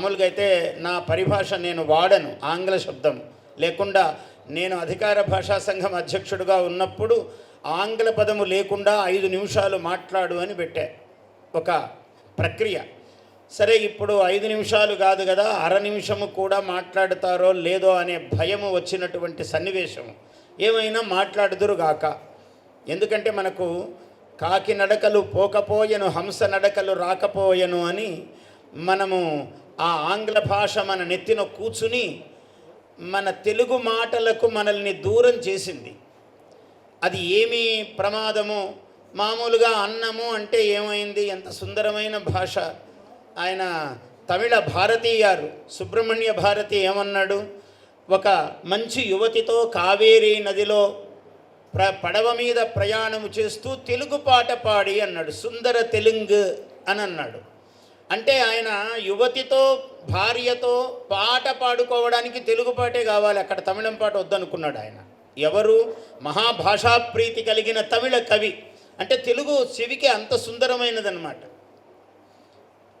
మామూలుగా అయితే నా పరిభాష నేను వాడను ఆంగ్ల శబ్దం. లేకుండా నేను అధికార భాషా సంఘం అధ్యక్షుడిగా ఉన్నప్పుడు ఆంగ్ల పదము లేకుండా ఐదు నిమిషాలు మాట్లాడు అని పెట్టా. ఒక ప్రక్రియ. సరే ఇప్పుడు ఐదు నిమిషాలు కాదు కదా అర నిమిషము కూడా మాట్లాడతారో లేదో అనే భయము వచ్చినటువంటి సన్నివేశము. ఏమైనా మాట్లాడుదురు గాక. ఎందుకంటే మనకు కాకి నడకలు పోకపోయెను హంస నడకలు రాకపోయెను అని మనము ఆ ఆంగ్ల భాష మన నెత్తిన కూర్చుని మన తెలుగు మాటలకు మనల్ని దూరం చేసింది. అది ఏమి ప్రమాదము? మామూలుగా అన్నము అంటే ఏమైంది? ఎంత సుందరమైన భాష. ఆయన తమిళ భారతీయారు సుబ్రహ్మణ్య భారతి ఏమన్నాడు? ఒక మంచి యువతితో కావేరీ నదిలో ప్ర పడవ మీద ప్రయాణము చేస్తూ తెలుగు పాట పాడి అన్నాడు. సుందర తెలుగు అని అన్నాడు అంటే ఆయన యువతితో భార్యతో పాట పాడుకోవడానికి తెలుగు పాటే కావాలి. అక్కడ తమిళం పాట వద్దనుకున్నాడు ఆయన. ఎవరు? మహాభాషా ప్రీతి కలిగిన తమిళ కవి. అంటే తెలుగు చెవికి అంత సుందరమైనదన్నమాట.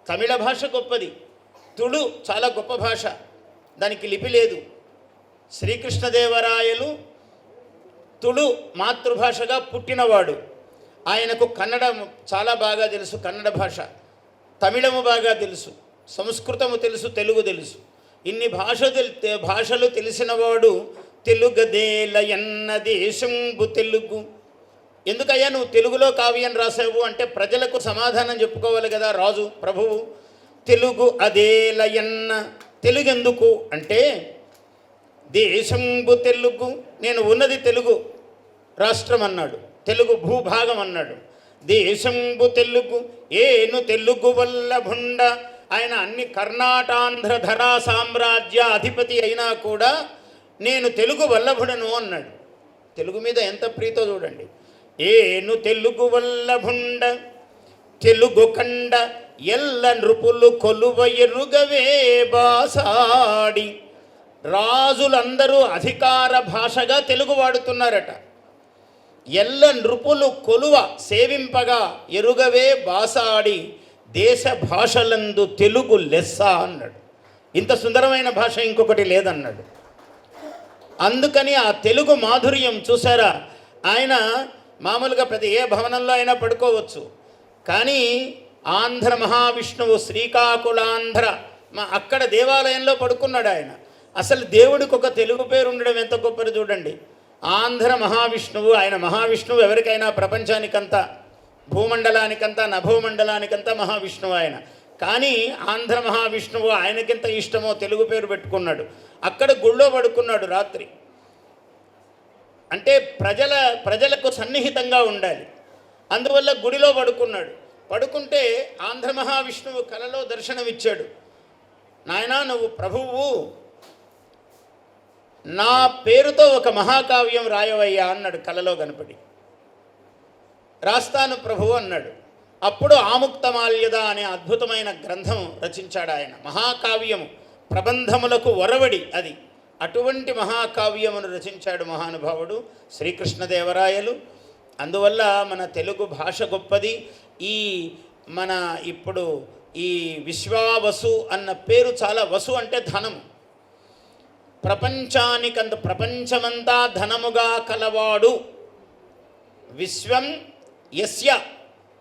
తమిళ భాష గొప్పది. తుళు చాలా గొప్ప భాష. దానికి లిపి లేదు. శ్రీకృష్ణదేవరాయలు తుళు మాతృభాషగా పుట్టినవాడు. ఆయనకు కన్నడ చాలా బాగా తెలుసు కన్నడ భాష. తమిళము బాగా తెలుసు సంస్కృతము తెలుసు తెలుగు తెలుసు. ఇన్ని భాష భాషలు తెలిసినవాడు తెలుగదేల ఎన్న దేశంబు తెలుగు. ఎందుకయ్యా నువ్వు తెలుగులో కావ్యం రాసావు అంటే ప్రజలకు సమాధానం చెప్పుకోవాలి కదా రాజు ప్రభువు. తెలుగు అదేల ఎన్న తెలుగెందుకు అంటే దేశంబు తెలుగు నేను ఉన్నది తెలుగు రాష్ట్రం అన్నాడు తెలుగు భూభాగం అన్నాడు దేశంబు తెలుగు ఏను తెలుగు వల్లభుండ. ఆయన అన్ని కర్ణాటాంధ్ర ధరా సామ్రాజ్య అధిపతి అయినా కూడా నేను తెలుగు వల్లభుడను అన్నాడు. తెలుగు మీద ఎంత ప్రీతో చూడండి. ఏను తెలుగు వల్లభుండ తెలుగు కండ ఎల్ల నృపులు కొలువ ఎరుగవే బాసాడి. రాజులందరూ అధికార భాషగా తెలుగు వాడుతున్నారట. ఎల్ల నృపులు కొలువ సేవింపగా ఎరుగవే బాసాడి దేశ భాషలందు తెలుగు లెస్స అన్నాడు. ఇంత సుందరమైన భాష ఇంకొకటి లేదన్నాడు. అందుకని ఆ తెలుగు మాధుర్యం చూసారా? ఆయన మామూలుగా ప్రతి ఏ భవనంలో అయినా పడుకోవచ్చు. కానీ ఆంధ్ర మహావిష్ణువు శ్రీకాకుళాంధ్ర మా అక్కడ దేవాలయంలో పడుకున్నాడు ఆయన. అసలు దేవుడికి ఒక తెలుగు పేరు ఉండడం ఎంత గొప్పది చూడండి. ఆంధ్ర మహావిష్ణువు ఆయన మహావిష్ణువు ఎవరికైనా ప్రపంచానికంతా భూమండలానికంతా నభూమండలానికంతా మహావిష్ణువు ఆయన. కానీ ఆంధ్ర మహావిష్ణువు ఆయనకింత ఇష్టమో తెలుగు పేరు పెట్టుకున్నాడు. అక్కడ గుళ్ళో పడుకున్నాడు రాత్రి. అంటే ప్రజల ప్రజలకు సన్నిహితంగా ఉండాలి. అందువల్ల గుడిలో పడుకున్నాడు. పడుకుంటే ఆంధ్ర మహావిష్ణువు కలలో దర్శనమిచ్చాడు. నాయనా నువ్వు ప్రభువు నా పేరుతో ఒక మహాకావ్యం రాయవయ్యా అన్నాడు కలలో కనపడి రాస్తాను ప్రభువు అన్నాడు. అప్పుడు ఆముక్తమాల్యద అనే అద్భుతమైన గ్రంథం రచించాడు ఆయన. మహాకావ్యము ప్రబంధములకు వరవడి అది. అటువంటి మహాకావ్యమును రచించాడు మహానుభావుడు శ్రీకృష్ణదేవరాయలు. అందువల్ల మన తెలుగు భాష గొప్పది. ఈ మన ఇప్పుడు ఈ విశ్వావసు అన్న పేరు చాలా వసు అంటే ధనము. ప్రపంచానికంత ప్రపంచమంతా ధనముగా కలవాడు విశ్వం యస్య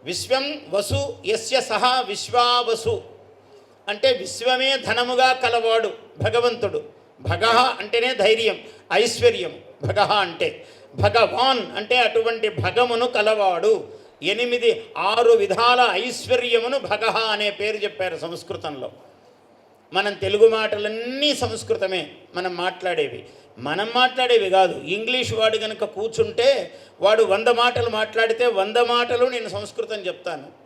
విశ్వం వసు యస్య సహా విశ్వావసు. అంటే విశ్వమే ధనముగా కలవాడు భగవంతుడు. భగ అంటేనే ధైర్యం ఐశ్వర్యం. భగ అంటే భగవాన్ అంటే అటువంటి భగమును కలవాడు. ఎనిమిది ఆరు విధాల ఐశ్వర్యమును భగ అనే పేరు చెప్పారు సంస్కృతంలో. మనం తెలుగు మాటలన్నీ సంస్కృతమే మనం మాట్లాడేవి. మనం మాట్లాడేవి కాదు. ఇంగ్లీష్ వాడు కనుక కూర్చుంటే వాడు వంద మాటలు మాట్లాడితే వంద మాటలు నేను సంస్కృతం చెప్తాను.